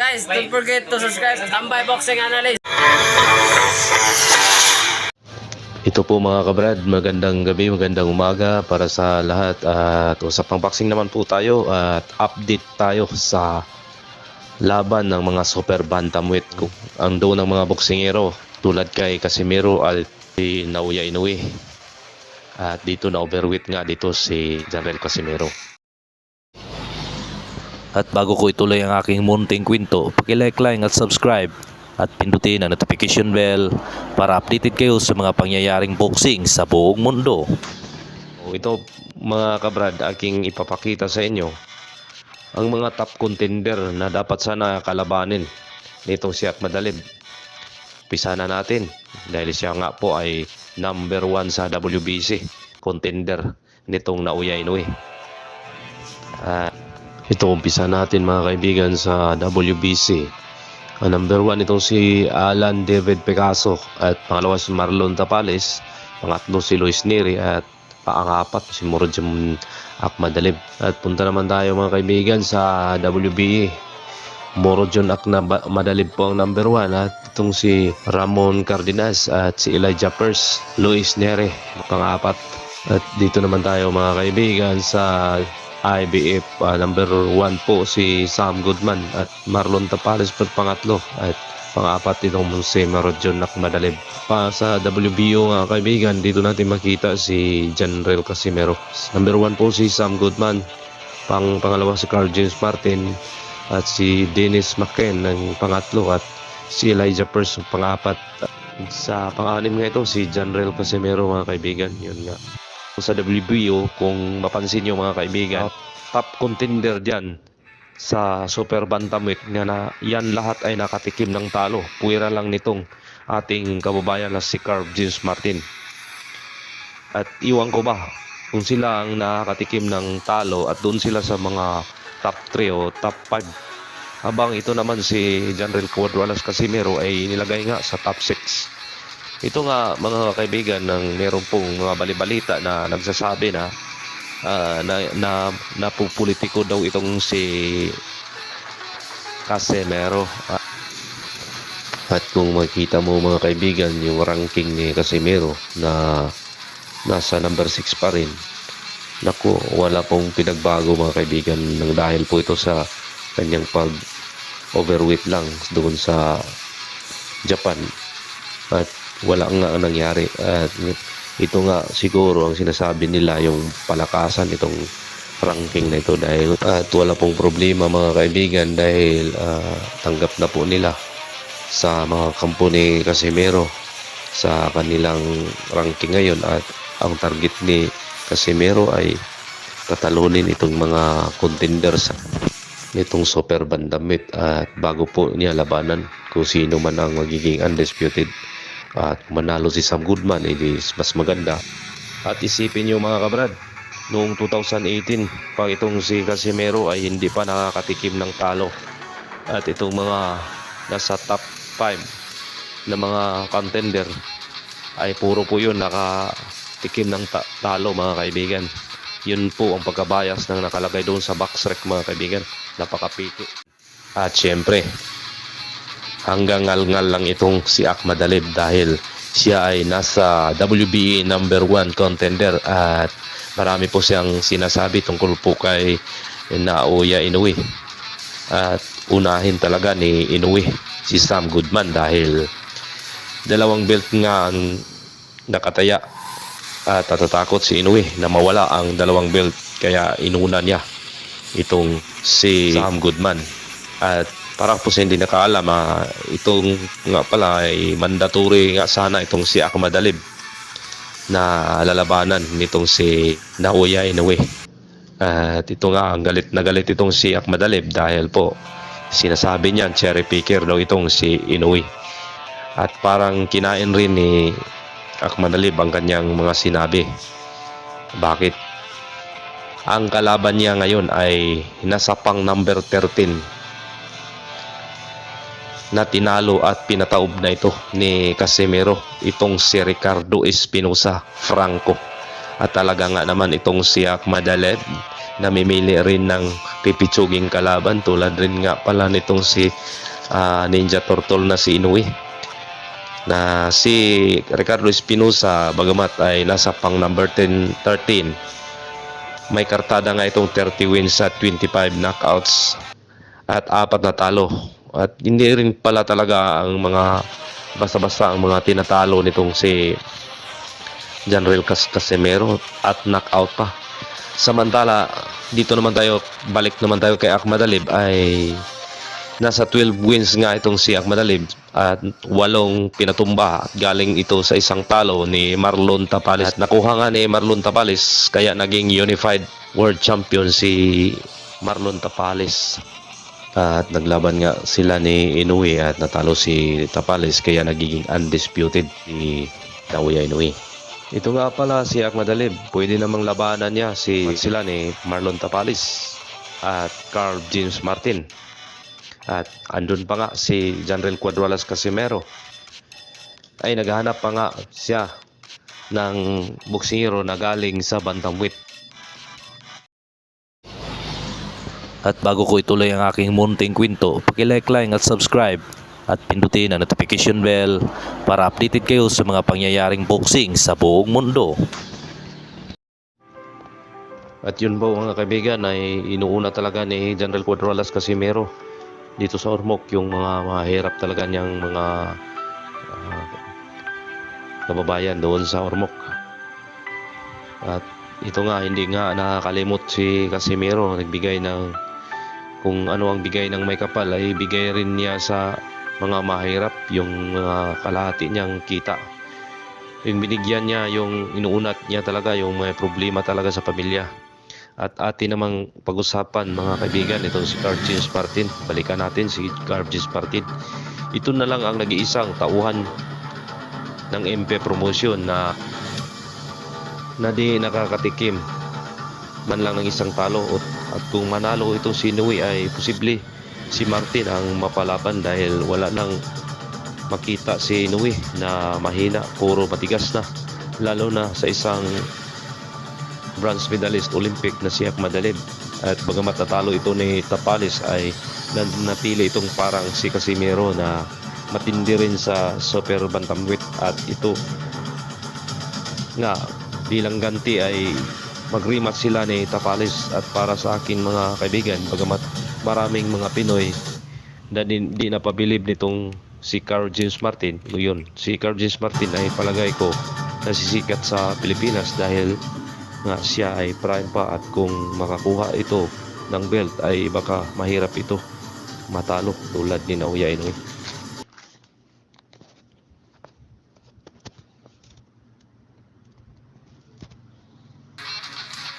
Guys, don't forget to subscribe sa Tambay Boxing Analyst. Ito po mga kabrad, magandang gabi, magandang umaga para sa lahat at usapang boxing naman po tayo at update tayo sa laban ng mga super bantamweight ko. Ang daw ng mga boksingero tulad kay Casimiro at si Naoya Inoue. At dito na overweight nga dito si Janel Casimiro. At bago ko ituloy ang aking munting kwento, pakilike, like at subscribe at pindutin ang notification bell para updated kayo sa mga pangyayaring boxing sa buong mundo. Ito mga kabrad, aking ipapakita sa inyo ang mga top contender na dapat sana kalabanin nitong si Akmadalib. Pisa na natin dahil siya nga po ay number one sa WBC contender nitong Naoya Inoue. Ah, ito umpisa natin mga kaibigan sa WBC. Ang number one itong si Alan David Picasso at pangalawa si Marlon Tapales, pangatlo si Luis Neri at pangapat si Morjam Akmadalib. At punta naman tayo mga kaibigan sa WBA. Morojon Akmadalib po ang number one at itong si Ramon Cardenas at si Elijah Pers, Luis Neri pangapat. At dito naman tayo mga kaibigan sa IBF ah, number 1 po si Sam Goodman at Marlon Tapales po pangatlo at pangapat itong si Marjon Nakmadalib. Pa sa WBO nga kaibigan, dito natin makita si General Casimero. Number 1 po si Sam Goodman, pang pangalawa si Carl James Martin at si Dennis McKen ng pangatlo at si Elijah Pers ang pangapat. Sa pang-anim nga ito si General Casimero mga kaibigan, yun nga sa WBO kung mapansin nyo mga kaibigan. Top contender dyan sa super bantamweight nga na yan lahat ay nakatikim ng talo. Puwira lang nitong ating kababayan na si Carl James Martin. At iwan ko ba kung sila ang nakatikim ng talo at doon sila sa mga top 3 o top 5 habang ito naman si General Cuadras Casimiro ay nilagay nga sa top 6 ito nga mga kaibigan ng meron pong mga balibalita na nagsasabi na ah, na, na napupolitiko daw itong si Casemiro. Ah, At kung makita mo mga kaibigan yung ranking ni Casemiro na nasa number 6 pa rin. Naku, wala pong pinagbago mga kaibigan nang dahil po ito sa kanyang pag overweight lang doon sa Japan. At wala nga ang nangyari. At ito nga siguro ang sinasabi nila yung palakasan itong ranking na ito dahil at wala pong problema mga kaibigan dahil ah, tanggap na po nila sa mga kampo ni Casimero sa kanilang ranking ngayon. At ang target ni Casimero ay tatalunin itong mga contenders nitong super bandamit. At bago po niya labanan kung sino man ang magiging undisputed at manalo si Sam Goodman, edi mas maganda. At isipin nyo mga kabrad, noong 2018, pag itong si Casimero ay hindi pa nakakatikim ng talo. At itong mga nasa top 5 na mga contender ay puro po yun nakatikim ng ta- talo mga kaibigan. Yun po ang pagkabayas ng nakalagay doon sa box rec mga kaibigan. Napakapiki. At syempre, hanggang ngal-ngal lang itong si Akmadalib dahil siya ay nasa WBA number 1 contender at marami po siyang sinasabi tungkol po kay Naoya Inoue. At unahin talaga ni Inoue si Sam Goodman dahil dalawang belt nga ang nakataya at natatakot si Inoue na mawala ang dalawang belt kaya inuna niya itong si Sam Goodman. At para po sa hindi nakaalam, ah, itong nga pala ay mandatory nga sana itong si Akmadalib na lalabanan nitong si Naoya Inoue. At ito nga, ang galit na galit itong si Akmadalib dahil po sinasabi niya cherry picker daw itong si Inoue. At parang kinain rin ni Akmadalib ang kanyang mga sinabi. Bakit? Ang kalaban niya ngayon ay nasa pang number 13 na tinalo at pinataob na ito ni Casemiro itong si Ricardo Espinosa Franco. At talaga nga naman itong si Akmadaleb namimili rin ng pipitsuging kalaban. Tulad rin nga pala nitong si ah, Ninja Turtle na si Inoue na si Ricardo Espinosa bagamat ay nasa pang number 10, 13 may kartada nga itong 30 wins at 25 knockouts. At apat na talo at hindi rin pala talaga ang mga basta-basta ang mga tinatalo nitong si Cas Casimero at knockout pa samantala dito naman tayo balik naman tayo kay Ahmad Alib ay nasa 12 wins nga itong si Ahmad Alib at walong pinatumba at galing ito sa isang talo ni Marlon Tapales. At nakuha nga ni Marlon Tapales kaya naging unified world champion si Marlon Tapales. At naglaban nga sila ni Inoue at natalo si Tapales kaya nagiging undisputed si Naoya Inoue. Ito nga pala si Ahmad Alib. Pwede namang labanan niya si sila ni Marlon Tapales at Carl James Martin. At andun pa nga si Janrel Cuadralas Casimero. Ay naghahanap pa nga siya ng boksingero na galing sa bantamweight. At bago ko ituloy ang aking munting kwento, pakilike lang at subscribe at pindutin ang notification bell para updated kayo sa mga pangyayaring boxing sa buong mundo. At yun po mga kaibigan ay inuuna talaga ni General Cuadralas Casimero dito sa Ormoc yung mga mahirap talaga niyang mga ah, kababayan doon sa Ormoc. At ito nga hindi nga nakakalimot si Casimero nagbigay ng kung ano ang bigay ng may kapal ay bigay rin niya sa mga mahirap yung mga kalahati niyang kita. Yung binigyan niya yung inuunat niya talaga yung may problema talaga sa pamilya. At atin namang pag-usapan mga kaibigan itong si Carl James Martin. Balikan natin si Carl James Martin. Ito na lang ang nag-iisang tauhan ng MP promotion na na di nakakatikim man lang ng isang talo at, kung manalo itong si Nui ay posible si Martin ang mapalaban dahil wala nang makita si Nui na mahina, puro matigas na lalo na sa isang bronze medalist Olympic na si Ahmad Alib. At bagamat natalo ito ni Tapales ay nan- napili itong parang si Casimiro na matindi rin sa super bantamweight at ito nga bilang ganti ay mag-rematch sila ni Tapales at para sa akin mga kaibigan bagamat maraming mga Pinoy na di, di napabilib nitong si Carl James Martin yun si Carl James Martin ay palagay ko nasisikat sa Pilipinas dahil nga siya ay prime pa at kung makakuha ito ng belt ay baka mahirap ito matalo tulad ni Naoya Inoue.